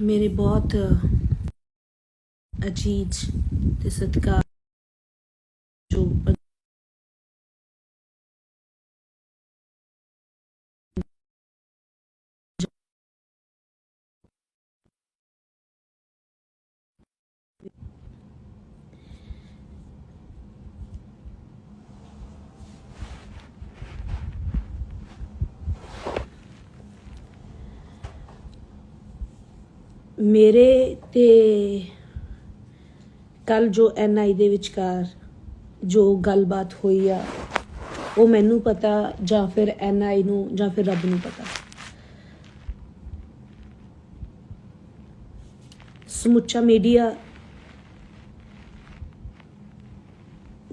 ਮੇਰੇ ਬਹੁਤ ਅਜੀਜ਼ ਤੇ ਸਤਿਕਾਰ ਜੋ ਪ- ਮੇਰੇ ਤੇ ਕੱਲ ਜੋ ਐਨਆਈ ਦੇ ਵਿਚਕਾਰ ਜੋ ਗੱਲਬਾਤ ਹੋਈ ਆ, ਉਹ ਮੈਨੂੰ ਪਤਾ ਜਾਂ ਫਿਰ ਐਨਆਈ ਨੂੰ ਜਾਂ ਫਿਰ ਰੱਬ ਨੂੰ ਪਤਾ। ਸਮੁੱਚਾ ਮੀਡੀਆ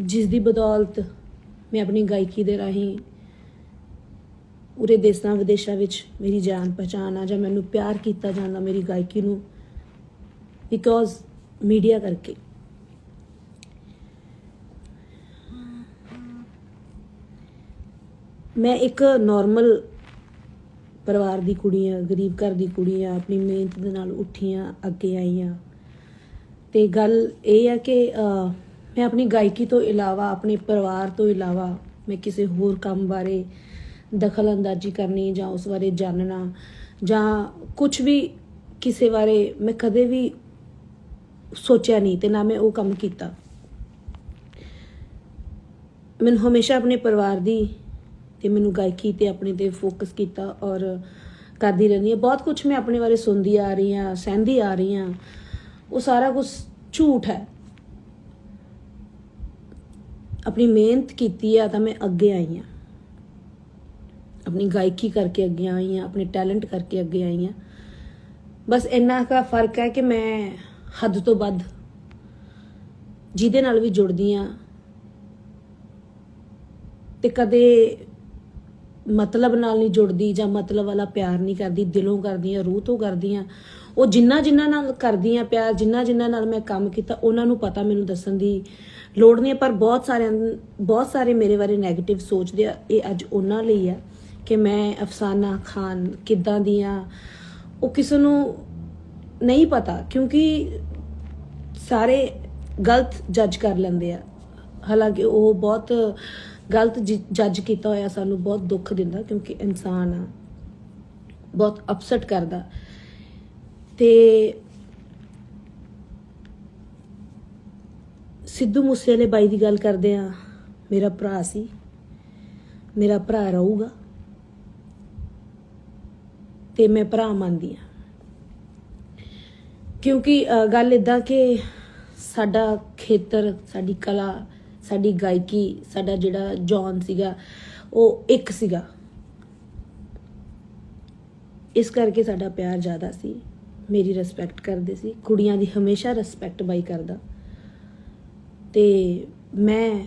ਜਿਸ ਦੀ ਬਦੌਲਤ ਮੈਂ ਆਪਣੀ ਗਾਇਕੀ ਦੇ ਰਾਹੀਂ ਪੂਰੇ ਦੇਸ਼ਾਂ ਵਿਦੇਸ਼ਾਂ ਵਿੱਚ ਮੇਰੀ ਜਾਣ ਪਛਾਣ ਆ ਜਾਂ ਮੈਨੂੰ ਪਿਆਰ ਕੀਤਾ ਜਾਂਦਾ ਮੇਰੀ ਗਾਇਕੀ ਨੂੰ ਬਿਕੋਜ਼ ਮੀਡੀਆ ਕਰਕੇ। ਮੈਂ ਇੱਕ ਨਾਰਮਲ ਪਰਿਵਾਰ ਦੀ ਕੁੜੀ ਆ ਗਰੀਬ ਘਰ ਦੀ ਕੁੜੀ ਆ ਆਪਣੀ ਮਿਹਨਤ ਦੇ ਨਾਲ ਉੱਠੀ ਆ ਅੱਗੇ ਆਈ ਆ ਤੇ ਗੱਲ ਇਹ ਆ ਕਿ ਮੈਂ ਆਪਣੀ ਗਾਇਕੀ ਤੋਂ ਇਲਾਵਾ, ਆਪਣੇ ਪਰਿਵਾਰ ਤੋਂ ਇਲਾਵਾ ਮੈਂ ਕਿਸੇ ਹੋਰ ਕੰਮ ਬਾਰੇ ਦਖਲ ਅੰਦਾਜ਼ੀ ਕਰਨੀ ਜਾਂ ਉਸ ਬਾਰੇ ਜਾਣਨਾ ਜਾਂ ਕੁਝ ਵੀ ਕਿਸੇ ਬਾਰੇ ਮੈਂ ਕਦੇ ਵੀ ਸੋਚਿਆ ਨਹੀਂ ਤੇ ਨਾ ਮੈਂ ਉਹ ਕੰਮ ਕੀਤਾ। ਮੈਨੂੰ ਹਮੇਸ਼ਾ ਆਪਣੇ ਪਰਿਵਾਰ ਦੀ ਤੇ ਮੈਨੂੰ ਗਾਇਕੀ ਤੇ ਆਪਣੇ ਤੇ ਫੋਕਸ ਕੀਤਾ ਔਰ ਕਰਦੀ ਰਹਿੰਦੀ ਹਾਂ। ਬਹੁਤ ਕੁਝ ਮੈਂ ਆਪਣੇ ਬਾਰੇ ਸੁਣਦੀ ਆ ਰਹੀ ਹਾਂ, ਸਹਿੰਦੀ ਆ ਰਹੀ ਹਾਂ। ਉਹ ਸਾਰਾ ਕੁਝ ਝੂਠ ਹੈ। ਆਪਣੀ ਮਿਹਨਤ ਕੀਤੀ ਆ ਤਾਂ ਮੈਂ ਅੱਗੇ ਆਈ ਹਾਂ। ਆਪਣੀ ਗਾਇਕੀ ਕਰਕੇ ਅੱਗੇ ਆਈ ਹਾਂ ਆਪਣੇ ਟੈਲੈਂਟ ਕਰਕੇ ਅੱਗੇ ਆਈ ਹਾਂ। ਬਸ ਇੰਨਾ ਕਾ ਫ਼ਰਕ ਹੈ ਕਿ ਮੈਂ ਹੱਦ ਤੋਂ ਵੱਧ ਜਿਹਦੇ ਨਾਲ ਵੀ ਜੁੜਦੀ ਆ ਤੇ ਕਦੇ ਮਤਲਬ ਨਾਲ ਨਹੀਂ ਜੁੜਦੀ ਜਾਂ ਮਤਲਬ ਵਾਲਾ ਪਿਆਰ ਨਹੀਂ ਕਰਦੀ ਦਿਲੋਂ ਕਰਦੀ ਆ ਰੂਹ ਤੋਂ ਕਰਦੀ ਆ ਉਹ ਜਿੰਨਾ ਜਿੰਨਾ ਨਾਲ ਕਰਦੀ ਆ ਪਿਆਰ ਜਿੰਨਾ ਜਿੰਨਾ ਨਾਲ ਮੈਂ ਕੰਮ ਕੀਤਾ ਉਹਨਾਂ ਨੂੰ ਪਤਾ ਮੈਨੂੰ ਦੱਸਣ ਦੀ ਲੋੜ ਨਹੀਂ ਹੈ, ਪਰ ਬਹੁਤ ਸਾਰਿਆਂ ਬਹੁਤ ਸਾਰੇ ਮੇਰੇ ਬਾਰੇ 네ਗੇਟਿਵ ਸੋਚਦੇ ਆ ਇਹ ਅੱਜ ਉਹਨਾਂ ਲਈ ਆ ਕਿ ਮੈਂ ਅਫਸਾਨਾ ਖਾਨ ਕਿੱਦਾਂ ਦੀ ਆ ਉਹ ਕਿਸੇ ਨੂੰ ਨਹੀਂ ਪਤਾ, ਕਿਉਂਕਿ ਸਾਰੇ ਗਲਤ ਜੱਜ ਕਰ ਲੈਂਦੇ ਆ। ਹਾਲਾਂਕਿ ਉਹ ਬਹੁਤ ਗਲਤ ਜੱਜ ਕੀਤਾ ਹੋਇਆ ਸਾਨੂੰ ਬਹੁਤ ਦੁੱਖ ਦਿੰਦਾ, ਕਿਉਂਕਿ ਇਨਸਾਨ ਆ, ਬਹੁਤ ਅਪਸੈਟ ਕਰਦਾ। ਤੇ ਸਿੱਧੂ ਮੂਸੇਵਾਲੇ ਬਾਈ ਦੀ ਗੱਲ ਕਰਦੇ ਆ, ਮੇਰਾ ਭਰਾ ਸੀ, ਮੇਰਾ ਭਰਾ ਰਹੂਗਾ। ਤੇ ਮੈਂ ਭਰਾ ਮੰਨਦੀ ਆ ਕਿਉਂਕਿ ਗੱਲ ਇਦਾਂ ਕਿ ਸਾਡਾ ਖੇਤਰ, ਸਾਡੀ ਕਲਾ, ਸਾਡੀ ਗਾਇਕੀ, ਸਾਡਾ ਜਿਹੜਾ ਜੌਨ ਸੀਗਾ, ਉਹ ਇੱਕ ਸੀਗਾ। ਇਸ ਕਰਕੇ ਸਾਡਾ ਪਿਆਰ ਜ਼ਿਆਦਾ ਸੀ। ਮੇਰੀ ਰਿਸਪੈਕਟ ਕਰਦੇ ਸੀ। ਕੁੜੀਆਂ ਦੀ ਹਮੇਸ਼ਾ ਰਿਸਪੈਕਟ ਬਾਈ ਕਰਦਾ। ਤੇ ਮੈਂ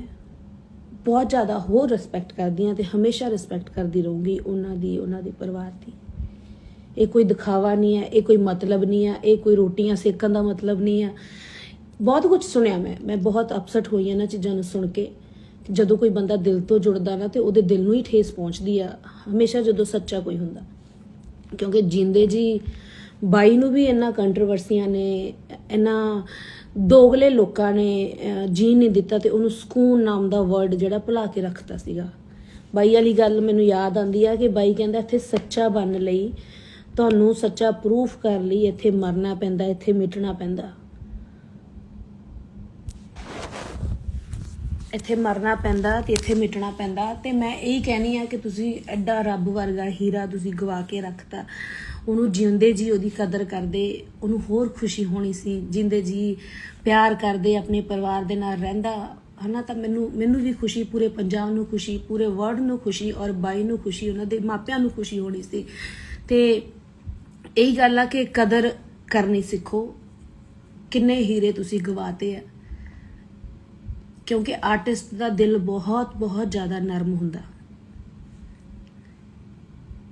ਬਹੁਤ ਜ਼ਿਆਦਾ ਹੋਰ ਰਿਸਪੈਕਟ ਕਰਦੀ ਹਾਂ ਤੇ ਹਮੇਸ਼ਾ ਰਿਸਪੈਕਟ ਕਰਦੀ ਰਹੂੰਗੀ ਉਹਨਾਂ ਦੀ, ਉਹਨਾਂ ਦੇ ਪਰਿਵਾਰ ਦੀ। ਇਹ ਕੋਈ ਦਿਖਾਵਾ ਨਹੀਂ ਹੈ, ਇਹ ਕੋਈ ਮਤਲਬ ਨਹੀਂ ਹੈ, ਇਹ ਕੋਈ ਰੋਟੀਆਂ ਸੇਕਣ ਦਾ ਮਤਲਬ ਨਹੀਂ ਹੈ। ਬਹੁਤ ਕੁਝ ਸੁਣਿਆ ਮੈਂ ਮੈਂ ਬਹੁਤ ਅਪਸੈਟ ਹੋਈ ਇਹਨਾਂ ਚੀਜ਼ਾਂ ਨੂੰ ਸੁਣ ਕੇ ਜਦੋਂ ਕੋਈ ਬੰਦਾ ਦਿਲ ਤੋਂ ਜੁੜਦਾ ਨਾ ਤੇ ਉਹਦੇ ਦਿਲ ਨੂੰ ਹੀ ਠੇਸ ਪਹੁੰਚਦੀ ਆ, ਹਮੇਸ਼ਾ ਜਦੋਂ ਸੱਚਾ ਕੋਈ ਹੁੰਦਾ। ਕਿਉਂਕਿ ਜਿੰਦੇ ਜੀ ਬਾਈ ਨੂੰ ਵੀ ਇੰਨਾ ਕੰਟਰੋਵਰਸੀਆਂ ਨੇ, ਇੰਨਾ ਦੋਗਲੇ ਲੋਕਾਂ ਨੇ ਜੀਣ ਨਹੀਂ ਦਿੱਤਾ ਤੇ ਉਹਨੂੰ ਸਕੂਨ ਨਾਮ ਦਾ ਵਰਡ ਜਿਹੜਾ ਭੁਲਾ ਕੇ ਰੱਖਤਾ ਸੀਗਾ। ਬਾਈ ਵਾਲੀ ਗੱਲ ਮੈਨੂੰ ਯਾਦ ਆਂਦੀ ਆ ਕਿ ਬਾਈ ਕਹਿੰਦਾ ਇੱਥੇ ਸੱਚਾ ਬਣ ਲਈ ਤੁਹਾਨੂੰ ਸੱਚਾ ਪ੍ਰੂਫ ਕਰ ਲਈ ਇੱਥੇ ਮਰਨਾ ਪੈਂਦਾ, ਇੱਥੇ ਮਿਟਣਾ ਪੈਂਦਾ। ਇੱਥੇ ਮਰਨਾ ਪੈਂਦਾ ਤੇ ਇੱਥੇ ਮਿਟਣਾ ਪੈਂਦਾ। ਤੇ ਮੈਂ ਇਹੀ ਕਹਿਣੀ ਆ ਕਿ ਤੁਸੀਂ ਐਡਾ ਰੱਬ ਵਰਗਾ ਹੀਰਾ ਤੁਸੀਂ ਗਵਾ ਕੇ ਰੱਖਤਾ। ਉਹਨੂੰ ਜਿਉਂਦੇ ਜੀ ਉਹਦੀ ਕਦਰ ਕਰਦੇ, ਉਹਨੂੰ ਹੋਰ ਖੁਸ਼ੀ ਹੋਣੀ ਸੀ। ਜਿੰਦੇ ਜੀ ਪਿਆਰ ਕਰਦੇ, ਆਪਣੇ ਪਰਿਵਾਰ ਦੇ ਨਾਲ ਰਹਿੰਦਾ, ਹਨਾ ਤਾਂ ਮੈਨੂੰ ਮੈਨੂੰ ਵੀ ਖੁਸ਼ੀ, ਪੂਰੇ ਪੰਜਾਬ ਨੂੰ ਖੁਸ਼ੀ, ਪੂਰੇ ਵਰਲਡ ਨੂੰ ਖੁਸ਼ੀ ਔਰ ਬਾਈ ਨੂੰ ਖੁਸ਼ੀ, ਉਹਨਾਂ ਦੇ ਮਾਪਿਆਂ ਨੂੰ ਖੁਸ਼ੀ ਹੋਣੀ ਸੀ। ਤੇ ਇਹੀ ਗੱਲ ਆ ਕਿ ਕਦਰ ਕਰਨੀ ਸਿੱਖੋ। ਕਿੰਨੇ ਹੀਰੇ ਤੁਸੀਂ ਗਵਾਤੇ ਆ। ਕਿਉਂਕਿ ਆਰਟਿਸਟ ਦਾ ਦਿਲ ਬਹੁਤ ਬਹੁਤ ਜ਼ਿਆਦਾ ਨਰਮ ਹੁੰਦਾ।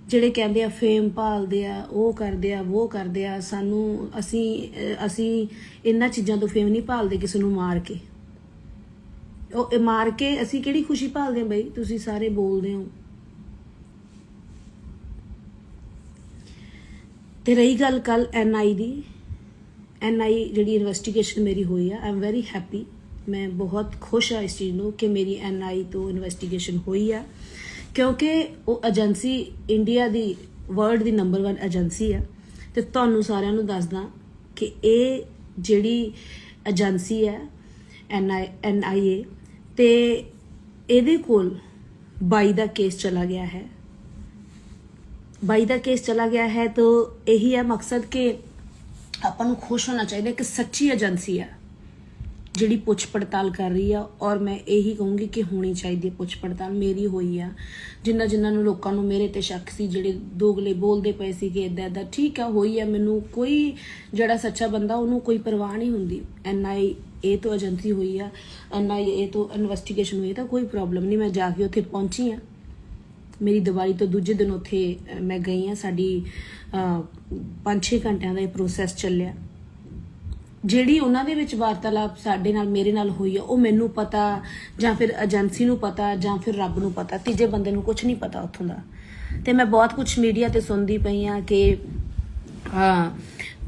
ਜਿਹੜੇ ਕਹਿੰਦੇ ਆ ਫੇਮ ਭਾਲਦੇ ਆ, ਉਹ ਕਰਦੇ ਆ, ਉਹ ਕਰਦੇ ਆ, ਸਾਨੂੰ, ਅਸੀਂ ਅਸੀਂ ਇਹਨਾਂ ਚੀਜ਼ਾਂ ਤੋਂ ਫੇਮ ਨਹੀਂ ਭਾਲਦੇ ਕਿਸੇ ਨੂੰ ਮਾਰ ਕੇ। ਉਹ ਇਹ ਮਾਰ ਕੇ ਅਸੀਂ ਕਿਹੜੀ ਖੁਸ਼ੀ ਭਾਲਦੇ ਆ ਬਈ? ਤੁਸੀਂ ਸਾਰੇ ਬੋਲਦੇ ਹੋ। ਤੇ ਰਹੀ ਗੱਲ ਕੱਲ ਐਨਆਈ ਦੀ। ਐਨਆਈ ਜਿਹੜੀ ਇਨਵੈਸਟੀਗੇਸ਼ਨ ਮੇਰੀ ਹੋਈ ਆ ਆਈ ਐਮ ਵੈਰੀ ਹੈਪੀ ਮੈਂ ਬਹੁਤ ਖੁਸ਼ ਆ ਇਸ ਚੀਜ਼ ਨੂੰ ਕਿ ਮੇਰੀ ਐਨਆਈ ਤੋਂ ਇਨਵੈਸਟੀਗੇਸ਼ਨ ਹੋਈ ਆ। ਕਿਉਂਕਿ ਉਹ ਏਜੰਸੀ ਇੰਡੀਆ ਦੀ ਵਰਲਡ ਦੀ ਨੰਬਰ 1 ਏਜੰਸੀ ਆ। ਤੇ ਤੁਹਾਨੂੰ ਸਾਰਿਆਂ ਨੂੰ ਦੱਸਦਾ ਕਿ ਇਹ ਜਿਹੜੀ ਏਜੰਸੀ ਹੈ ਐਨਆਈ ਐਨਆਈਏ ਤੇ ਇਹਦੇ ਕੋਲ ਬਾਈ ਦਾ ਕੇਸ ਚਲਾ ਗਿਆ ਹੈ। ਬਾਈ ਦਾ ਕੇਸ ਚਲਾ ਗਿਆ ਹੈ, ਤਾਂ ਇਹੀ ਹੈ ਮਕਸਦ ਕਿ ਆਪਾਂ ਨੂੰ ਖੁਸ਼ ਹੋਣਾ ਚਾਹੀਦਾ ਕਿ ਸੱਚੀ ਏਜੰਸੀ ਆ ਜਿਹੜੀ ਪੁੱਛ ਪੜਤਾਲ ਕਰ ਰਹੀ ਆ। ਔਰ ਮੈਂ ਇਹੀ ਕਹੂੰਗੀ ਕਿ ਹੋਣੀ ਚਾਹੀਦੀ ਹੈ ਪੁੱਛ ਪੜਤਾਲ। ਮੇਰੀ ਹੋਈ ਆ। ਜਿੰਨਾ ਜਿੰਨਾਂ ਨੂੰ ਲੋਕਾਂ ਨੂੰ ਮੇਰੇ ਤੇ ਸ਼ੱਕ ਸੀ, ਜਿਹੜੇ ਦੋਗਲੇ ਬੋਲਦੇ ਪਏ ਸੀ ਕਿ ਇਦਾਂ ਇਦਾਂ ਠੀਕ ਆ, ਹੋਈ ਆ। ਮੈਨੂੰ ਕੋਈ ਜਿਹੜਾ ਸੱਚਾ ਬੰਦਾ, ਉਹਨੂੰ ਕੋਈ ਪਰਵਾਹ ਨਹੀਂ ਹੁੰਦੀ। ਐਨਆਈ ਇਹ ਤੋਂ ਏਜੰਸੀ ਹੋਈ ਆ। ਐਨਆਈ ਇਹ ਤੋਂ ਇਨਵੈਸਟੀਗੇਸ਼ਨ ਹੋਈ ਤਾਂ ਕੋਈ ਪ੍ਰੋਬਲਮ ਨਹੀਂ। ਮੈਂ ਜਾ ਕੇ ਉੱਥੇ ਪਹੁੰਚੀ ਆ। ਮੇਰੀ ਦੀਵਾਲੀ ਤੋਂ ਦੂਜੇ ਦਿਨ ਉੱਥੇ ਮੈਂ ਗਈ ਆ ਸਾਡੀ 5-6 ਘੰਟਿਆਂ ਦਾ ਇਹ ਪ੍ਰੋਸੈਸ ਚੱਲਿਆ। ਜਿਹੜੀ ਉਹਨਾਂ ਦੇ ਵਿੱਚ ਵਾਰਤਾਲਾਪ ਸਾਡੇ ਨਾਲ, ਮੇਰੇ ਨਾਲ ਹੋਈ ਆ, ਉਹ ਮੈਨੂੰ ਪਤਾ, ਜਾਂ ਫਿਰ ਏਜੰਸੀ ਨੂੰ ਪਤਾ, ਜਾਂ ਫਿਰ ਰੱਬ ਨੂੰ ਪਤਾ। ਤੀਜੇ ਬੰਦੇ ਨੂੰ ਕੁਝ ਨਹੀਂ ਪਤਾ ਉੱਥੋਂ ਦਾ। ਤੇ ਮੈਂ ਬਹੁਤ ਕੁਝ ਮੀਡੀਆ ਤੇ ਸੁਣਦੀ ਪਈ ਆ ਕਿ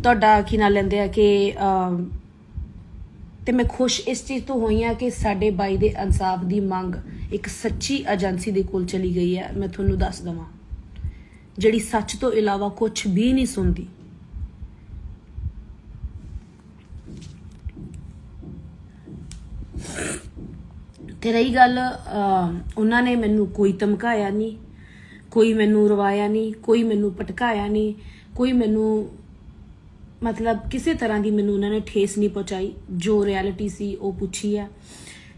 ਤੁਹਾਡਾ ਕੀ ਨਾਲ ਲੈਂਦੇ ਆ ਕਿ ਤੇ ਮੈਂ ਖੁਸ਼ ਇਸ ਚੀਜ਼ ਤੋਂ ਹੋਈ ਆ ਕਿ ਸਾਡੇ ਬਾਈ ਦੇ ਇਨਸਾਫ ਦੀ ਮੰਗ ਇੱਕ ਸੱਚੀ ਏਜੰਸੀ ਦੇ ਕੋਲ ਚਲੀ ਗਈ ਹੈ। ਮੈਂ ਤੁਹਾਨੂੰ ਦੱਸ ਦਵਾਂ, ਜਿਹੜੀ ਸੱਚ ਤੋਂ ਇਲਾਵਾ ਕੁਝ ਵੀ ਨਹੀਂ ਸੁਣਦੀ। ਤੇ ਰਹੀ ਗੱਲ ਉਹਨਾਂ ਨੇ ਮੈਨੂੰ ਕੋਈ ਧਮਕਾਇਆ ਨਹੀਂ, ਕੋਈ ਮੈਨੂੰ ਰਵਾਇਆ ਨਹੀਂ, ਕੋਈ ਮੈਨੂੰ ਪਟਕਾਇਆ ਨਹੀਂ, ਕੋਈ ਮੈਨੂੰ ਮਤਲਬ ਕਿਸੇ ਤਰ੍ਹਾਂ ਦੀ ਮੈਨੂੰ ਉਹਨਾਂ ਨੇ ਠੇਸ ਨਹੀਂ ਪਹੁੰਚਾਈ। ਜੋ ਰਿਐਲਿਟੀ ਸੀ, ਉਹ ਪੁੱਛੀ ਆ।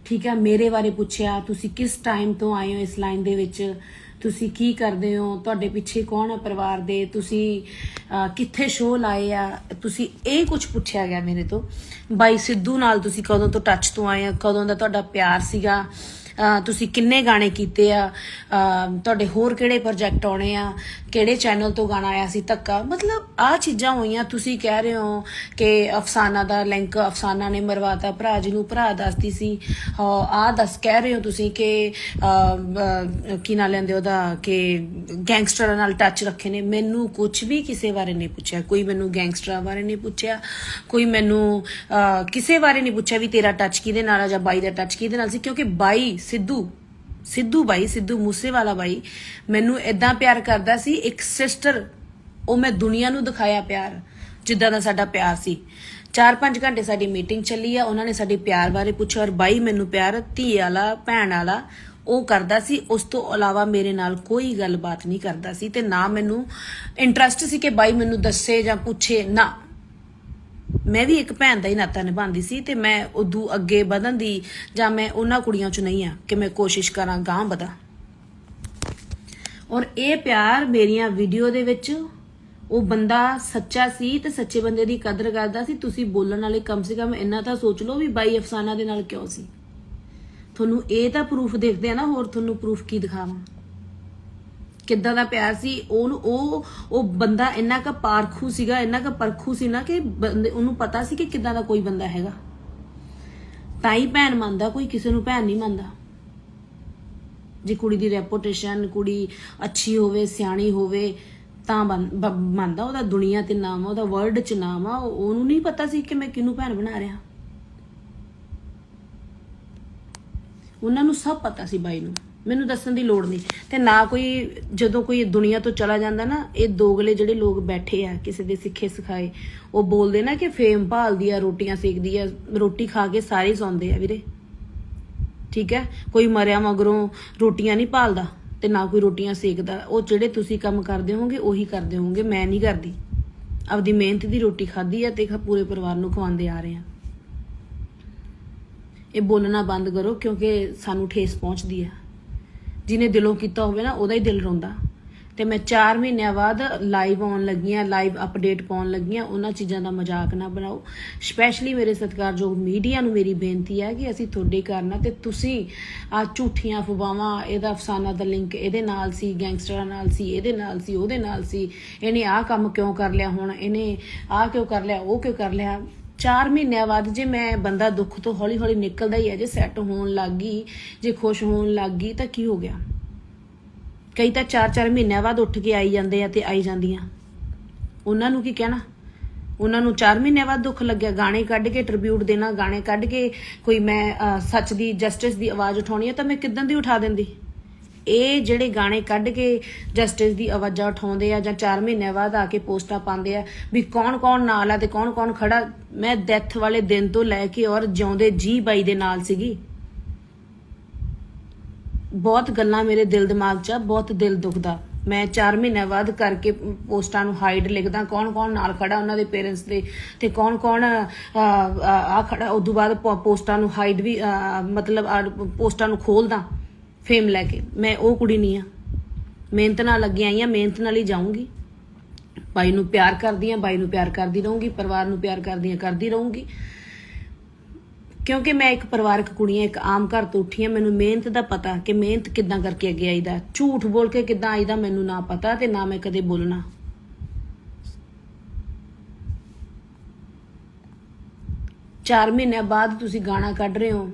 ਠੀਕ ਹੈ ਮੇਰੇ ਬਾਰੇ ਪੁੱਛਿਆ, ਤੁਸੀਂ ਕਿਸ ਟਾਈਮ ਤੋਂ ਆਏ ਹੋ ਇਸ ਲਾਈਨ ਦੇ ਵਿੱਚ? ਤੁਸੀਂ ਕੀ ਕਰਦੇ ਹੋ? ਤੁਹਾਡੇ ਪਿੱਛੇ ਕੌਣ ਹੈ ਪਰਿਵਾਰ ਦੇ? ਤੁਸੀਂ ਕਿੱਥੇ ਸ਼ੋਅ ਲਾਏ ਆ? ਤੁਸੀਂ ਇਹ ਕੁਝ ਪੁੱਛਿਆ ਗਿਆ ਮੇਰੇ ਤੋਂ। ਬਾਈ ਸਿੱਧੂ ਨਾਲ ਤੁਸੀਂ ਕਦੋਂ ਤੋਂ ਟੱਚ ਤੋਂ ਆਏ ਆ? ਕਦੋਂ ਦਾ ਤੁਹਾਡਾ ਪਿਆਰ ਸੀਗਾ? ਤੁਸੀਂ ਕਿੰਨੇ ਗਾਣੇ ਕੀਤੇ ਆ? ਤੁਹਾਡੇ ਹੋਰ ਕਿਹੜੇ ਪ੍ਰੋਜੈਕਟ ਆਉਣੇ ਆ? ਕਿਹੜੇ ਚੈਨਲ ਤੋਂ ਗਾਣਾ ਆਇਆ ਸੀ ਧੱਕਾ? ਮਤਲਬ ਆ ਚੀਜ਼ਾਂ ਹੋਈਆਂ, ਤੁਸੀਂ ਕਹਿ ਰਹੇ ਹੋ ਕਿ ਅਫਸਾਨਾ ਦਾ ਲਿੰਕ ਅਫਸਾਨਾ ਨੇ ਮਰਵਾਤਾ, ਭਰਾ ਜੀ ਨੂੰ ਭਰਾ ਦੱਸਦੀ ਸੀ। ਆ ਦੱਸ, ਕਹਿ ਰਹੇ ਹੋ ਤੁਸੀਂ ਕਿ ਕੀ ਨਾਂ ਲੈਂਦੇ ਉਹਦਾ, ਕਿ ਗੈਂਗਸਟਰਾਂ ਨਾਲ ਟੱਚ ਰੱਖੇ ਨੇ। ਮੈਨੂੰ ਕੁਝ ਵੀ ਕਿਸੇ ਬਾਰੇ ਨਹੀਂ ਪੁੱਛਿਆ। ਕੋਈ ਮੈਨੂੰ ਗੈਂਗਸਟਰਾਂ ਬਾਰੇ ਨਹੀਂ ਪੁੱਛਿਆ। ਕੋਈ ਮੈਨੂੰ ਕਿਸੇ ਬਾਰੇ ਨਹੀਂ ਪੁੱਛਿਆ ਵੀ ਤੇਰਾ ਟੱਚ ਕਿਹਦੇ ਨਾਲ ਆ ਜਾਂ ਬਾਈ ਦਾ ਟੱਚ ਕਿਹਦੇ ਨਾਲ ਸੀ। ਕਿਉਂਕਿ ਬਾਈ ਸਿੱਧੂ ਸਿੱਧੂ ਬਾਈ, ਸਿੱਧੂ ਮੂਸੇਵਾਲਾ ਬਾਈ, ਮੈਨੂੰ ਇਦਾਂ ਪਿਆਰ ਕਰਦਾ ਸੀ, ਇੱਕ ਸਿਸਟਰ ਉਹ ਮੈਂ ਦੁਨੀਆ ਨੂੰ ਦਿਖਾਇਆ ਪਿਆਰ, ਜਿੱਦਾਂ ਦਾ ਸਾਡਾ ਪਿਆਰ ਸੀ। 4-5 ਘੰਟੇ ਸਾਡੀ ਮੀਟਿੰਗ ਚੱਲੀ ਆ, ਉਹਨਾਂ ਨੇ ਸਾਡੇ ਪਿਆਰ ਬਾਰੇ ਪੁੱਛਿਆ ਔਰ ਬਾਈ ਮੈਨੂੰ ਪਿਆਰ, ਧੀ ਵਾਲਾ, ਭੈਣ ਵਾਲਾ, ਉਹ ਕਰਦਾ ਸੀ। ਉਸ ਤੋਂ ਇਲਾਵਾ ਮੇਰੇ ਨਾਲ ਕੋਈ ਗੱਲਬਾਤ ਨਹੀਂ ਕਰਦਾ ਸੀ ਤੇ ਨਾ ਮੈਨੂੰ ਇੰਟਰਸਟ ਸੀ ਕਿ ਬਾਈ ਮੈਨੂੰ ਦੱਸੇ ਜਾਂ ਪੁੱਛੇ, ਨਾ। ਮੈਂ ਵੀ ਇੱਕ ਭੈਣ ਦਾ ਹੀ ਨਾਤਾ ਨਿਭਾਉਂਦੀ ਸੀ ਤੇ ਮੈਂ ਉਦੋਂ ਅੱਗੇ ਵਧਣ ਦੀ ਜਾਂ ਮੈਂ ਉਹਨਾਂ ਕੁੜੀਆਂ ਚ ਨਹੀਂ ਆ ਕਿ ਮੈਂ ਕੋਸ਼ਿਸ਼ ਕਰਾਂ ਗਾਂ ਵਧਾਂ। ਔਰ ਇਹ ਪਿਆਰ ਮੇਰੀਆਂ ਵੀਡੀਓ ਦੇ ਵਿੱਚ ਉਹ ਬੰਦਾ ਸੱਚਾ ਸੀ ਤੇ ਸੱਚੇ ਬੰਦੇ ਦੀ ਕਦਰ ਕਰਦਾ ਸੀ। ਤੁਸੀਂ ਬੋਲਣ ਵਾਲੇ ਕਮ ਸੇ ਕਮ ਇੰਨਾ ਤਾਂ ਸੋਚ ਲਓ ਵੀ ਬਾਈ ਅਫਸਾਨਾ ਦੇ ਨਾਲ ਕਿਉਂ ਸੀ। ਤੁਹਾਨੂੰ ਇਹ ਤਾਂ ਪ੍ਰੂਫ ਦੇਖਦੇ ਆ ਨਾ, ਹੋਰ ਤੁਹਾਨੂੰ ਪ੍ਰੂਫ ਕੀ ਦਿਖਾਵਾਂ? ਕਿੱਦਾਂ ਦਾ ਪਿਆਰ ਸੀ, ਉਹਨੂੰ ਉਹ ਉਹ ਬੰਦਾ ਇੰਨਾ ਕ ਪਾਰਖੂ ਸੀਗਾ, ਇੰਨਾ ਕ ਪਰਖੂ ਸੀ ਨਾ ਕਿ ਬੰਦੇ- ਉਹਨੂੰ ਪਤਾ ਸੀ ਕਿ ਕਿੱਦਾਂ ਦਾ ਕੋਈ ਬੰਦਾ ਹੈਗਾ। ਤਾਂ ਹੀ ਭੈਣ ਮੰਨਦਾ, ਕੋਈ ਕਿਸੇ ਨੂੰ ਭੈਣ ਨਹੀਂ ਮੰਨਦਾ। ਜੇ ਕੁੜੀ ਦੀ ਰੈਪੂਟੇਸ਼ਨ ਕੁੜੀ ਅੱਛੀ ਹੋਵੇ, ਸਿਆਣੀ ਹੋਵੇ, ਤਾਂ ਮੰਨਦਾ ਉਹਦਾ ਦੁਨੀਆ ਤੇ ਨਾਮ ਆ, ਉਹਦਾ ਵਰਲਡ ਚ ਨਾਮ ਆ ਉਹਨੂੰ ਨਹੀਂ ਪਤਾ ਸੀ ਕਿ ਮੈਂ ਕਿਹਨੂੰ ਭੈਣ ਬਣਾ ਰਿਹਾ। ਉਹਨਾਂ ਨੂੰ ਸਭ ਪਤਾ ਸੀ ਬਾਈ ਨੂੰ। ਮੈਨੂੰ ਦੱਸਣ ਦੀ ਲੋੜ ਨਹੀਂ। ਤੇ ਨਾ ਕੋਈ ਜਦੋਂ ਕੋਈ ਦੁਨੀਆ ਤੋਂ ਚਲਾ ਜਾਂਦਾ ਨਾ, ਇਹ ਦੋਗਲੇ ਜਿਹੜੇ ਲੋਕ ਬੈਠੇ ਆ, ਕਿਸੇ ਦੇ ਸਿੱਖੇ ਸਿਖਾਏ, ਉਹ ਬੋਲਦੇ ਨਾ ਕਿ ਫੇਮ ਭਾਲਦੀ ਆ, ਰੋਟੀਆਂ ਸੇਕਦੀ ਆ, ਰੋਟੀ ਖਾ ਕੇ ਸਾਰੇ ਸੌਂਦੇ ਆ ਵੀਰੇ। ਠੀਕ ਹੈ? ਕੋਈ ਮਰਿਆ ਮਗਰੋਂ ਰੋਟੀਆਂ ਨਹੀਂ ਭਾਲਦਾ ਤੇ ਨਾ ਕੋਈ ਰੋਟੀਆਂ ਸੇਕਦਾ। ਉਹ ਜਿਹੜੇ ਤੁਸੀਂ ਕੰਮ ਕਰਦੇ ਹੋਗੇ ਉਹੀ ਕਰਦੇ ਹੋਗੇ ਮੈਂ ਨਹੀਂ ਕਰਦੀ। ਆਪਦੀ ਮਿਹਨਤ ਦੀ ਰੋਟੀ ਖਾਧੀ ਆ ਤੇ ਪੂਰੇ ਪਰਿਵਾਰ ਨੂੰ ਖਵਾਉਂਦੇ ਆ ਰਹੇ ਆ। ਇਹ ਬੋਲਣਾ ਬੰਦ ਕਰੋ ਕਿਉਂਕਿ ਸਾਨੂੰ ਠੇਸ ਪਹੁੰਚਦੀ ਆ। ਜਿਹਨੇ ਦਿਲੋਂ ਕੀਤਾ ਹੋਵੇ ਨਾ, ਉਹਦਾ ਹੀ ਦਿਲ ਰੋਂਦਾ। ਤੇ ਮੈਂ 4 ਮਹੀਨਿਆਂ ਬਾਅਦ ਲਾਈਵ ਆਉਣ ਲੱਗੀਆਂ ਲਾਈਵ ਅਪਡੇਟ ਪਾਉਣ ਲੱਗੀਆਂ, ਉਹਨਾਂ ਚੀਜ਼ਾਂ ਦਾ ਮਜ਼ਾਕ ਨਾ ਬਣਾਓ। ਸਪੈਸ਼ਲੀ ਮੇਰੇ ਸਤਿਕਾਰਯੋਗ ਮੀਡੀਆ ਨੂੰ ਮੇਰੀ ਬੇਨਤੀ ਹੈ ਕਿ ਅਸੀਂ ਤੁਹਾਡੇ ਕਰਨਾ ਤੇ ਤੁਸੀਂ ਆ ਝੂਠੀਆਂ ਅਫਵਾਹਾਂ, ਇਹਦਾ ਅਫਸਾਨਾ ਦਾ ਲਿੰਕ ਇਹਦੇ ਨਾਲ ਸੀ ਗੈਂਗਸਟਰਾਂ ਨਾਲ ਸੀ, ਇਹਦੇ ਨਾਲ ਸੀ, ਉਹਦੇ ਨਾਲ ਸੀ, ਇਹਨੇ ਆਹ ਕੰਮ ਕਿਉਂ ਕਰ ਲਿਆ ਹੁਣ, ਇਹਨੇ ਆਹ ਕਿਉਂ ਕਰ ਲਿਆ, ਉਹ ਕਿਉਂ ਕਰ ਲਿਆ। 4 ਮਹੀਨਿਆਂ ਬਾਅਦ ਜੇ ਮੈਂ ਬੰਦਾ ਦੁੱਖ ਤੋਂ ਹੌਲੀ ਹੌਲੀ ਨਿਕਲਦਾ ਹੀ ਹੈ, ਜੇ ਸੈੱਟ ਹੋਣ ਲੱਗ ਗਈ, ਜੇ ਖੁਸ਼ ਹੋਣ ਲੱਗ ਗਈ, ਤਾਂ ਕੀ ਹੋ ਗਿਆ? ਕਈ ਤਾਂ 4-4 ਮਹੀਨਿਆਂ ਬਾਅਦ ਉੱਠ ਕੇ ਆਈ ਜਾਂਦੇ ਆ ਤੇ ਆਈ ਜਾਂਦੀਆਂ। ਉਹਨਾਂ ਨੂੰ ਕੀ ਕਹਿਣਾ? ਉਹਨਾਂ ਨੂੰ 4 ਮਹੀਨੇ ਬਾਅਦ ਦੁੱਖ ਲੱਗਿਆ, ਗਾਣੇ ਕੱਢ ਕੇ ਟ੍ਰਿਬਿਊਟ ਦੇਣਾ, ਗਾਣੇ ਕੱਢ ਕੇ ਕੋਈ ਮੈਂ ਸੱਚ ਦੀ ਜਸਟਿਸ ਦੀ ਆਵਾਜ਼ ਉਠਾਉਣੀ ਹੈ ਤਾਂ ਮੈਂ ਕਿਦਾਂ ਦੀ ਉਠਾ ਦਿੰਦੀ? ਇਹ ਜਿਹੜੇ ਗਾਣੇ ਕੱਢ ਕੇ ਜਸਟਿਸ ਦੀ ਆਵਾਜ਼ਾਂ ਉਠਾਉਂਦੇ ਆ ਜਾਂ 4 ਮਹੀਨੇ ਬਾਅਦ ਆ ਕੇ ਪੋਸਟਾਂ ਪਾਉਂਦੇ ਆ ਵੀ ਕੌਣ ਕੌਣ ਨਾਲ ਆ ਤੇ ਕੌਣ ਕੌਣ ਖੜਾ, ਮੈਂ ਡੈਥ ਵਾਲੇ ਦਿਨ ਤੋਂ ਲੈ ਕੇ ਔਰ ਜਿਉਂਦੇ ਜੀ ਬਾਈ ਦੇ ਨਾਲ ਸੀਗੀ। ਬਹੁਤ ਗੱਲਾਂ ਮੇਰੇ ਦਿਲ ਦਿਮਾਗ 'ਚ ਬਹੁਤ ਦਿਲ ਦੁਖਦਾ। ਮੈਂ 4 ਮਹੀਨੇ ਬਾਅਦ ਕਰਕੇ ਪੋਸਟਾਂ ਨੂੰ ਹਾਈਡ ਲਿਖਦਾ, ਕੌਣ ਕੌਣ ਨਾਲ ਖੜਾ ਉਹਨਾਂ ਦੇ ਪੇਰੈਂਟਸ ਦੇ ਤੇ ਕੌਣ ਕੌਣ ਆ ਖੜਾ, ਉਦੋਂ ਬਾਅਦ ਪੋਸਟਾਂ ਨੂੰ ਹਾਈਡ ਵੀ ਮਤਲਬ ਪੋਸਟਾਂ ਨੂੰ ਖੋਲਦਾ। ਫੇਮ ਲੈ ਕੇ। ਮੈਂ ਉਹ ਕੁੜੀ ਨਹੀਂ ਆ। ਮਿਹਨਤ ਨਾਲ ਲੱਗੀ ਆਈ ਆ, ਮਿਹਨਤ ਨਾਲ ਹੀ ਜਾਊਂਗੀ। ਬਾਈ ਨੂੰ ਪਿਆਰ ਕਰਦੀ ਆ, ਬਾਈ ਨੂੰ ਪਿਆਰ ਕਰਦੀ ਰਹੂੰਗੀ, ਪਰਿਵਾਰ ਨੂੰ ਪਿਆਰ ਕਰਦੀ ਆ, ਕਰਦੀ ਰਹੂੰਗੀ। ਕਿਉਂਕਿ ਮੈਂ ਇੱਕ ਪਰਿਵਾਰਕ ਕੁੜੀ ਹਾਂ ਇੱਕ ਆਮ ਘਰ ਤੋਂ ਉੱਠੀ ਹਾਂ ਮੈਨੂੰ ਮਿਹਨਤ ਦਾ ਪਤਾ ਕਿ ਮਿਹਨਤ ਕਿੱਦਾਂ ਕਰਕੇ ਅੱਗੇ ਆਈਦਾ। ਝੂਠ ਬੋਲ ਕੇ ਕਿੱਦਾਂ ਆਈਦਾ, ਮੈਨੂੰ ਨਾ ਪਤਾ ਤੇ ਨਾ ਮੈਂ ਕਦੇ ਬੋਲਣਾ। ਚਾਰ ਮਹੀਨਿਆਂ ਬਾਅਦ ਤੁਸੀਂ ਗਾਣਾ ਕੱਢ ਰਹੇ ਹੋ।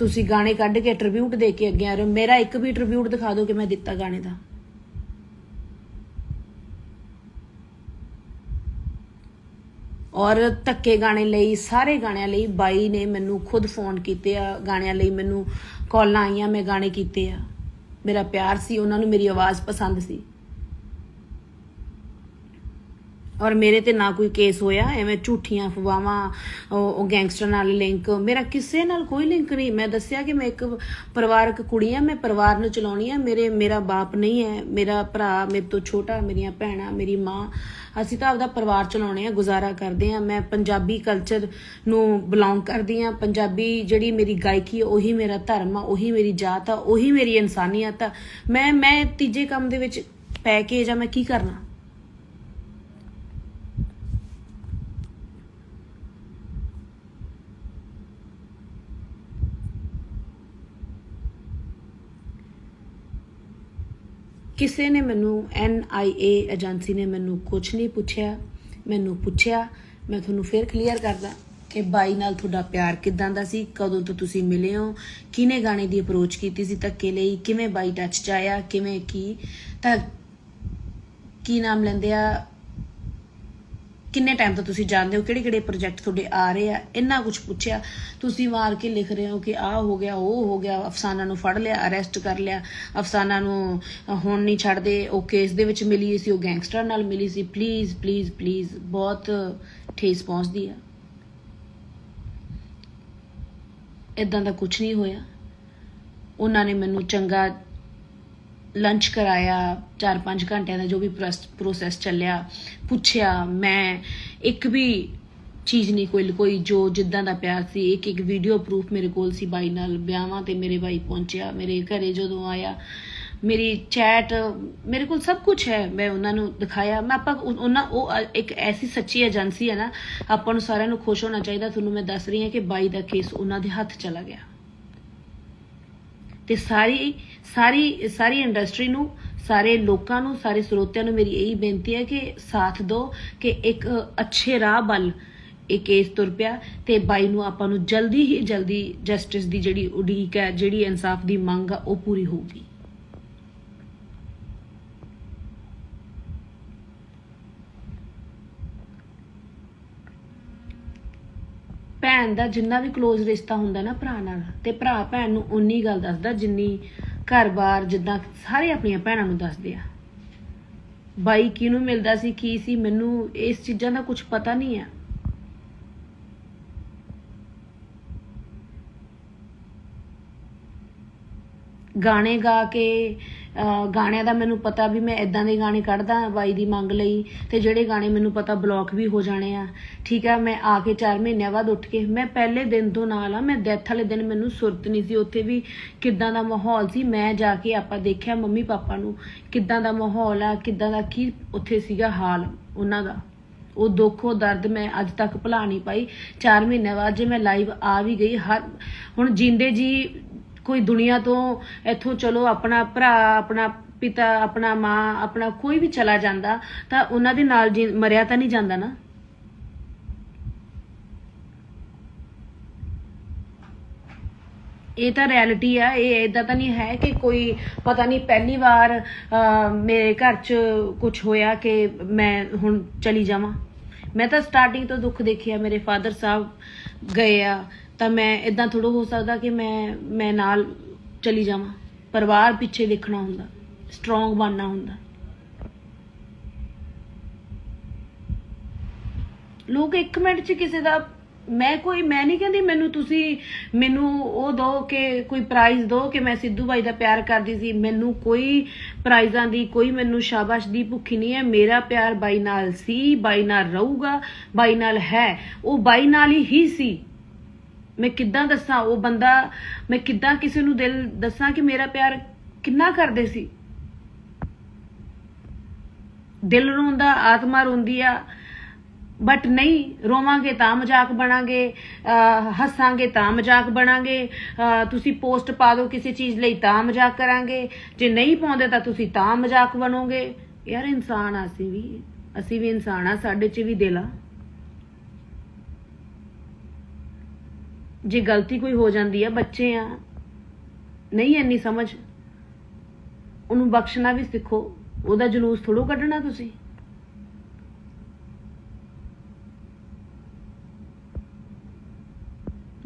ਤੁਸੀਂ ਗਾਣੇ ਕੱਢ ਕੇ ਟ੍ਰਿਬਿਊਟ ਦੇ ਕੇ ਅੱਗੇ ਆ ਰਹੇ ਹੋ। ਮੇਰਾ ਇੱਕ ਵੀ ਟ੍ਰਿਬਿਊਟ ਦਿਖਾ ਦਿਓ ਕਿ ਮੈਂ ਦਿੱਤਾ ਗਾਣੇ ਦਾ। ਔਰ ਧੱਕੇ ਗਾਣੇ ਲਈ, ਸਾਰੇ ਗਾਣਿਆਂ ਲਈ ਬਾਈ ਨੇ ਮੈਨੂੰ ਖੁਦ ਫੋਨ ਕੀਤੇ ਆ। ਗਾਣਿਆਂ ਲਈ ਮੈਨੂੰ ਕਾਲਾਂ ਆਈਆਂ, ਮੈਂ ਗਾਣੇ ਕੀਤੇ ਆ। ਮੇਰਾ ਪਿਆਰ ਸੀ, ਉਹਨਾਂ ਨੂੰ ਮੇਰੀ ਆਵਾਜ਼ ਪਸੰਦ ਸੀ। ਔਰ ਮੇਰੇ ਤੇ ਨਾ ਕੋਈ ਕੇਸ ਹੋਇਆ ਐਵੇਂ ਝੂਠੀਆਂ ਅਫਵਾਹਾਂ ਉਹ ਉਹ ਗੈਂਗਸਟਰ ਨਾਲ ਲਿੰਕ ਮੇਰਾ ਕਿਸੇ ਨਾਲ ਕੋਈ ਲਿੰਕ ਨਹੀਂ। ਮੈਂ ਦੱਸਿਆ ਕਿ ਮੈਂ ਇੱਕ ਪਰਿਵਾਰਕ ਕੁੜੀ ਆ ਮੈਂ ਪਰਿਵਾਰ ਨੂੰ ਚਲਾਉਣੀ ਆ ਮੇਰੇ ਮੇਰਾ ਬਾਪ ਨਹੀਂ ਹੈ ਮੇਰਾ ਭਰਾ ਮੇਰੇ ਤੋਂ ਛੋਟਾ ਮੇਰੀਆਂ ਭੈਣਾਂ ਮੇਰੀ ਮਾਂ ਅਸੀਂ ਤਾਂ ਆਪਦਾ ਪਰਿਵਾਰ ਚਲਾਉਣੇ ਆ ਗੁਜ਼ਾਰਾ ਕਰਦੇ ਆ। ਮੈਂ ਪੰਜਾਬੀ ਕਲਚਰ ਨੂੰ ਬਿਲੋਂਗ ਕਰਦੀ ਆ ਪੰਜਾਬੀ ਜਿਹੜੀ ਮੇਰੀ ਗਾਇਕੀ ਆ, ਉਹੀ ਮੇਰਾ ਧਰਮ ਆ ਉਹੀ ਮੇਰੀ ਜਾਤ ਆ ਉਹੀ ਮੇਰੀ ਇਨਸਾਨੀਅਤ ਆ। ਮੈਂ ਮੈਂ ਤੀਜੇ ਕੰਮ ਦੇ ਵਿੱਚ ਪੈ ਕੇ ਜਾਂ ਮੈਂ ਕੀ ਕਰਨਾ? ਕਿਸੇ ਨੇ ਮੈਨੂੰ ਏ ਏਜੰਸੀ ਨੇ ਮੈਨੂੰ ਕੁਝ ਨਹੀਂ ਪੁੱਛਿਆ, ਮੈਨੂੰ ਪੁੱਛਿਆ, ਮੈਂ ਤੁਹਾਨੂੰ ਫੇਰ ਕਲੀਅਰ ਕਰਦਾ ਕਿ ਬਾਈ ਨਾਲ ਤੁਹਾਡਾ ਪਿਆਰ ਕਿਦਾਂ ਦਾ ਸੀ, ਕਦੋਂ ਤੋਂ ਤੁਸੀਂ ਮਿਲੇ ਹੋ, ਕਿਹਨੇ ਗਾਣੇ ਦੀ ਅਪਰੋਚ ਕੀਤੀ ਸੀ ਧੱਕੇ ਲਈ, ਕਿਵੇਂ ਬਾਈ ਟੱਚ ਚ ਆਇਆ, ਕਿਵੇਂ ਕੀ, ਤਾਂ ਕੀ ਨਾਮ ਲੈਂਦੇ ਆ ਕਿੰਨੇ ਟਾਈਮ ਤੋਂ ਤੁਸੀਂ ਜਾਣਦੇ ਹੋ ਕਿਹੜੇ ਕਿਹੜੇ ਪ੍ਰੋਜੈਕਟ ਤੁਹਾਡੇ ਆ ਰਹੇ ਆ? ਇੰਨਾ ਕੁਝ ਪੁੱਛਿਆ। ਤੁਸੀਂ ਮਾਰ ਕੇ ਲਿਖ ਰਹੇ ਹੋ ਕਿ ਆਹ ਹੋ ਗਿਆ, ਉਹ ਹੋ ਗਿਆ, ਅਫਸਾਨਾ ਨੂੰ ਫੜ ਲਿਆ ਅਰੈਸਟ ਕਰ ਲਿਆ। ਅਫਸਾਨਾ ਨੂੰ ਹੁਣ ਨਹੀਂ ਛੱਡਦੇ। ਉਹ ਕੇਸ ਦੇ ਵਿੱਚ ਮਿਲੀ ਸੀ, ਉਹ ਗੈਂਗਸਟਰ ਨਾਲ ਮਿਲੀ ਸੀ। ਪਲੀਜ਼ ਪਲੀਜ਼ ਪਲੀਜ਼ ਬਹੁਤ ਠੇਸ ਪਹੁੰਚਦੀ ਆ। ਇਦਾਂ ਦਾ ਕੁਝ ਨਹੀਂ ਹੋਇਆ। ਉਹਨਾਂ ਨੇ ਮੈਨੂੰ ਚੰਗਾ ਲੰਚ ਕਰਾਇਆ 4-5 ਘੰਟਿਆਂ ਦਾ ਜੋ ਵੀ ਪ੍ਰੋਸੈਸ ਚੱਲਿਆ, ਪੁੱਛਿਆ, ਮੈਂ ਇੱਕ ਵੀ ਚੀਜ਼ ਨਹੀਂ ਕੋਈ ਕੋਈ ਜੋ ਜਿੱਦਾਂ ਦਾ ਪਿਆਰ ਸੀ, ਇੱਕ ਇੱਕ ਵੀਡੀਓ ਪ੍ਰੂਫ ਮੇਰੇ ਕੋਲ ਸੀ ਬਾਈ ਨਾਲ ਵਿਆਹਾਂ ਤੇ ਮੇਰੇ ਬਾਈ ਪਹੁੰਚਿਆ, ਮੇਰੇ ਘਰੇ ਜਦੋਂ ਆਇਆ, ਮੇਰੀ ਚੈਟ ਮੇਰੇ ਕੋਲ ਸਭ ਕੁਝ ਹੈ, ਮੈਂ ਉਹਨਾਂ ਨੂੰ ਦਿਖਾਇਆ, ਮੈਂ ਆਪਾਂ ਉਹਨਾਂ, ਉਹ ਇੱਕ ਐਸੀ ਸੱਚੀ ਏਜੰਸੀ ਹੈ ਨਾ, ਆਪਾਂ ਨੂੰ ਸਾਰਿਆਂ ਨੂੰ ਖੁਸ਼ ਹੋਣਾ ਚਾਹੀਦਾ, ਤੁਹਾਨੂੰ ਮੈਂ ਦੱਸ ਰਹੀ ਹਾਂ ਕਿ ਬਾਈ ਦਾ ਕੇਸ ਉਹਨਾਂ ਦੇ ਹੱਥ ਚਲਾ ਗਿਆ। ਤੇ ਸਾਰੀ ਸਾਰੀ ਸਾਰੀ ਇੰਡਸਟਰੀ ਨੂੰ, ਸਾਰੇ ਲੋਕਾਂ ਨੂੰ, ਸਾਰੇ ਸਰੋਤਿਆਂ ਨੂੰ ਮੇਰੀ ਇਹੀ ਬੇਨਤੀ ਹੈ ਕਿ ਸਾਥ ਦਿਓ ਕਿ ਇੱਕ ਅੱਛੇ ਰਾਹ ਵੱਲ ਇਹ ਕੇਸ ਤੁਰ ਪਿਆ ਤੇ ਬਾਈ ਨੂੰ ਆਪਾਂ ਨੂੰ ਜਲਦੀ ਹੀ, ਜਲਦੀ ਜਸਟਿਸ ਦੀ ਜਿਹੜੀ ਉਡੀਕ ਹੈ, ਜਿਹੜੀ ਇਨਸਾਫ ਦੀ ਮੰਗ ਆ, ਉਹ ਪੂਰੀ ਹੋਊਗੀ। ਭੈਣ ਦਾ ਜਿੰਨਾ ਵੀ ক্লোਜ਼ ਰਿਸ਼ਤਾ ਹੁੰਦਾ ਨਾ ਭਰਾ ਨਾਲ, ਤੇ ਭਰਾ ਭੈਣ ਨੂੰ ਉਨੀ ਗੱਲ ਦੱਸਦਾ ਜਿੰਨੀ ਘਰ-ਬਾਰ ਜਿੱਦਾਂ ਸਾਰੇ ਆਪਣੀਆਂ ਭੈਣਾਂ ਨੂੰ ਦੱਸਦੇ ਆ। ਬਾਈ ਕਿਹਨੂੰ ਮਿਲਦਾ ਸੀ, ਕੀ ਸੀ, ਮੈਨੂੰ ਇਸ ਚੀਜ਼ਾਂ ਦਾ ਕੁਝ ਪਤਾ ਨਹੀਂ ਆ। ਗਾਣੇ ਗਾ ਕੇ ਗਾਣਿਆਂ ਦਾ ਮੈਨੂੰ ਪਤਾ ਵੀ ਮੈਂ ਇਦਾਂ ਦੇ ਗਾਣੇ ਕੱਢਦਾ, ਬਾਈ ਦੀ ਮੰਗ ਲਈ, ਤੇ ਜਿਹੜੇ ਗਾਣੇ ਮੈਨੂੰ ਪਤਾ ਬਲੌਕ ਵੀ ਹੋ ਜਾਣੇ ਆ। ਠੀਕ ਆ, ਮੈਂ ਆ ਕੇ 4 ਮਹੀਨਿਆਂ ਬਾਅਦ ਉੱਠ ਕੇ, ਮੈਂ ਪਹਿਲੇ ਦਿਨ ਤੋਂ ਨਾਲ ਆ, ਮੈਂ ਡੈਥ ਵਾਲੇ ਦਿਨ ਮੈਨੂੰ ਸੁਰਤ ਨਹੀਂ ਸੀ, ਉੱਥੇ ਵੀ ਕਿੱਦਾਂ ਦਾ ਮਾਹੌਲ ਸੀ, ਮੈਂ ਜਾ ਕੇ ਆਪਾਂ ਦੇਖਿਆ ਮੰਮੀ ਪਾਪਾ ਨੂੰ, ਕਿੱਦਾਂ ਦਾ ਮਾਹੌਲ ਆ, ਕਿੱਦਾਂ ਦਾ ਕੀ ਉੱਥੇ ਸੀਗਾ ਹਾਲ ਉਹਨਾਂ ਦਾ। ਉਹ ਦੁੱਖ, ਉਹ ਦਰਦ ਮੈਂ ਅੱਜ ਤੱਕ ਭੁਲਾ ਨਹੀਂ ਪਾਈ। 4 ਮਹੀਨਿਆਂ ਬਾਅਦ ਜੇ ਮੈਂ ਲਾਈਵ ਆ ਵੀ ਗਈ, ਹਰ ਹੁਣ ਜਿੰਦੇ ਜੀ ਕੋਈ ਦੁਨੀਆ ਤੋਂ ਇੱਥੋਂ ਚਲੋ ਆਪਣਾ ਭਰਾ, ਆਪਣਾ ਪਿਤਾ, ਆਪਣਾ ਮਾਂ, ਆਪਣਾ ਕੋਈ ਵੀ ਚਲਾ ਜਾਂਦਾ, ਤਾਂ ਉਹਨਾਂ ਦੇ ਨਾਲ ਮਰਿਆ ਤਾਂ ਨਹੀਂ ਜਾਂਦਾ ਨਾ? ਇਹ ਤਾਂ ਰਿਐਲਿਟੀ ਆ, ਇਹ ਇਦਾਂ ਤਾਂ ਨਹੀਂ ਹੈ ਕਿ ਕੋਈ, ਪਤਾ ਨਹੀਂ ਪਹਿਲੀ ਵਾਰ ਮੇਰੇ ਘਰ 'ਚ ਕੁਝ ਹੋਇਆ ਕਿ ਮੈਂ ਹੁਣ ਚਲੀ ਜਾਵਾਂ। ਮੈਂ ਤਾਂ ਸਟਾਰਟਿੰਗ ਤੋਂ ਦੁੱਖ ਦੇਖਿਆ, ਮੇਰੇ ਫਾਦਰ ਸਾਹਿਬ ਗਏ ਆ ਤਾਂ ਮੈਂ ਇਦਾਂ ਥੋੜਾ ਹੋ ਸਕਦਾ ਕਿ ਮੈਂ ਮੈਂ ਨਾਲ ਚਲੀ ਜਾਵਾਂ। ਪਰਿਵਾਰ ਪਿੱਛੇ ਦੇਖਣਾ ਹੁੰਦਾ ਸਟਰੋਂਗ ਬਣਨਾ ਹੁੰਦਾ। ਲੋਕ ਇੱਕ ਮਿੰਟ 'ਚ ਕਿਸੇ ਦਾ, ਮੈਂ ਕੋਈ, ਮੈਂ ਨਹੀਂ ਕਹਿੰਦੀ ਮੈਨੂੰ ਤੁਸੀਂ ਮੈਨੂੰ ਉਹ ਦੋ ਕਿ ਕੋਈ ਪ੍ਰਾਈਜ਼ ਦੋ ਕਿ ਮੈਂ ਸਿੱਧੂ ਬਾਈ ਦਾ ਪਿਆਰ ਕਰਦੀ ਸੀ। ਮੈਨੂੰ ਕੋਈ ਪ੍ਰਾਈਜ਼ਾਂ ਦੀ, ਕੋਈ ਮੈਨੂੰ ਸ਼ਾਬਾਸ਼ ਦੀ ਭੁੱਖੀ ਨਹੀਂ ਹੈ। ਮੇਰਾ ਪਿਆਰ ਬਾਈ ਨਾਲ ਸੀ, ਬਾਈ ਨਾਲ ਰਹੂਗਾ, ਬਾਈ ਨਾਲ ਹੈ। ਉਹ ਬਾਈ ਨਾਲ ਹੀ ਸੀ। ਮੈਂ ਕਿੱਦਾਂ ਦੱਸਾਂ? ਉਹ ਬੰਦਾ, ਮੈਂ ਕਿੱਦਾਂ ਕਿਸੇ ਨੂੰ ਦਿਲ ਦੱਸਾਂ ਕਿ ਮੇਰਾ ਪਿਆਰ ਕਿੰਨਾ ਕਰਦੇ ਸੀ? ਦਿਲ ਰੋਂਦਾ, ਆਤਮਾ ਰੋਂਦੀ ਆ। ਬਟ ਨਹੀਂ, ਰੋਵਾਂਗੇ ਤਾਂ ਮਜ਼ਾਕ ਬਣਾਂਗੇ, ਅਹ, ਹੱਸਾਂਗੇ ਤਾਂ ਮਜ਼ਾਕ ਬਣਾਂਗੇ, ਅਹ, ਤੁਸੀਂ ਪੋਸਟ ਪਾ ਦਿਓ ਕਿਸੇ ਚੀਜ਼ ਲਈ ਤਾਂ ਮਜ਼ਾਕ ਕਰਾਂਗੇ। ਜੇ ਨਹੀਂ ਪਾਉਂਦੇ ਤਾਂ ਤੁਸੀਂ ਤਾਂ ਮਜ਼ਾਕ ਬਣੋਗੇ। ਯਾਰ ਇਨਸਾਨ ਆ, ਅਸੀਂ ਵੀ ਅਸੀਂ ਵੀ ਇਨਸਾਨ ਆ, ਸਾਡੇ 'ਚ ਵੀ ਦਿਲ ਆ। ਜੇ ਗਲਤੀ ਕੋਈ ਹੋ ਜਾਂਦੀ ਆ, ਬੱਚੇ ਆ, ਨਹੀਂ ਇੰਨੀ ਸਮਝ, ਉਹਨੂੰ ਬਖਸ਼ਣਾ ਵੀ ਸਿੱਖੋ, ਉਹਦਾ ਜਲੂਸ ਥੋੜੋ ਕੱਢਣਾ ਤੁਸੀਂ।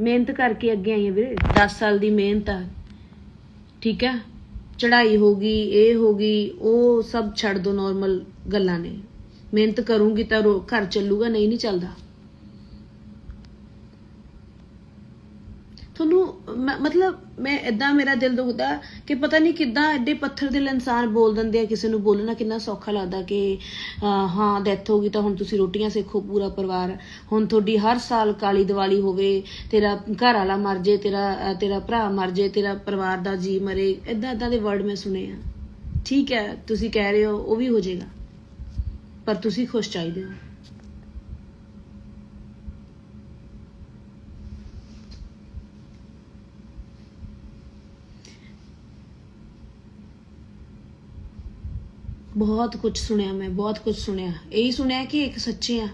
ਮਿਹਨਤ ਕਰਕੇ ਅੱਗੇ ਆਈ ਆ ਵੀਰੇ 10 ਸਾਲ ਦੀ ਮਿਹਨਤ ਆ। ਠੀਕ ਹੈ ਚੜਾਈ ਹੋ ਗਈ, ਇਹ ਹੋ ਗਈ, ਉਹ ਸਭ ਛੱਡ ਦੋ ਨਾਰਮਲ ਗੱਲਾਂ ਨੇ। ਮਿਹਨਤ ਕਰੂੰਗੀ ਤਾਂ ਘਰ ਚੱਲੂਗਾ, ਨਹੀਂ ਨਹੀਂ ਚੱਲਦਾ ਤੁਹਾਨੂੰ ਮ- ਮਤਲਬ ਮੈਂ ਇਦਾਂ ਮੇਰਾ ਦਿਲ ਦੁਖਦਾ ਕਿ ਪਤਾ ਨਹੀਂ ਕਿੱਦਾਂ ਐਡੇ ਪੱਥਰ ਦਿਲ ਇਨਸਾਨ ਬੋਲ ਦਿੰਦੇ ਆ, ਕਿਸੇ ਨੂੰ ਬੋਲਣਾ ਕਿੰਨਾ ਸੌਖਾ ਲੱਗਦਾ ਕਿ ਹਾਂ ਡੈਥ ਹੋ ਗਈ ਤਾਂ ਹੁਣ ਤੁਸੀਂ ਰੋਟੀਆਂ ਸੇਖੋ ਪੂਰਾ ਪਰਿਵਾਰ। ਹੁਣ ਤੁਹਾਡੀ ਹਰ ਸਾਲ ਕਾਲੀ ਦੀਵਾਲੀ ਹੋਵੇ, ਤੇਰਾ ਘਰ ਵਾਲਾ ਮਰ ਜੇ, ਤੇਰਾ ਤੇਰਾ ਭਰਾ ਮਰ ਜੇ, ਤੇਰਾ ਪਰਿਵਾਰ ਦਾ ਜੀ ਮਰੇ ਇਦਾਂ ਇਦਾਂ ਦੇ ਵਰਡ ਮੈਂ ਸੁਣੇ ਆ। ਠੀਕ ਹੈ, ਤੁਸੀਂ ਕਹਿ ਰਹੇ ਹੋ, ਉਹ ਵੀ ਹੋ ਜਾਏਗਾ। ਪਰ ਤੁਸੀਂ ਖੁਸ਼ ਚਾਹੀਦੇ ਹੋ। ਬਹੁਤ ਕੁਝ ਸੁਣਿਆ ਮੈਂ, ਬਹੁਤ ਕੁਝ ਸੁਣਿਆ। ਇਹੀ ਸੁਣਿਆ ਕਿ ਇੱਕ ਸੱਚੇ ਆ।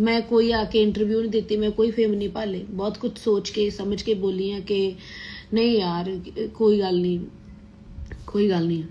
ਮੈਂ ਕੋਈ ਆ ਕੇ ਇੰਟਰਵਿਊ ਨਹੀਂ ਦਿੱਤੀ, ਮੈਂ ਕੋਈ ਫੇਮ ਨਹੀਂ ਭਾਲੇ ਬਹੁਤ ਕੁਝ ਸੋਚ ਕੇ, ਸਮਝ ਕੇ ਬੋਲੀ ਆ ਕਿ ਨਹੀਂ ਯਾਰ, ਕੋਈ ਗੱਲ ਨਹੀਂ, ਕੋਈ ਗੱਲ ਨਹੀਂ।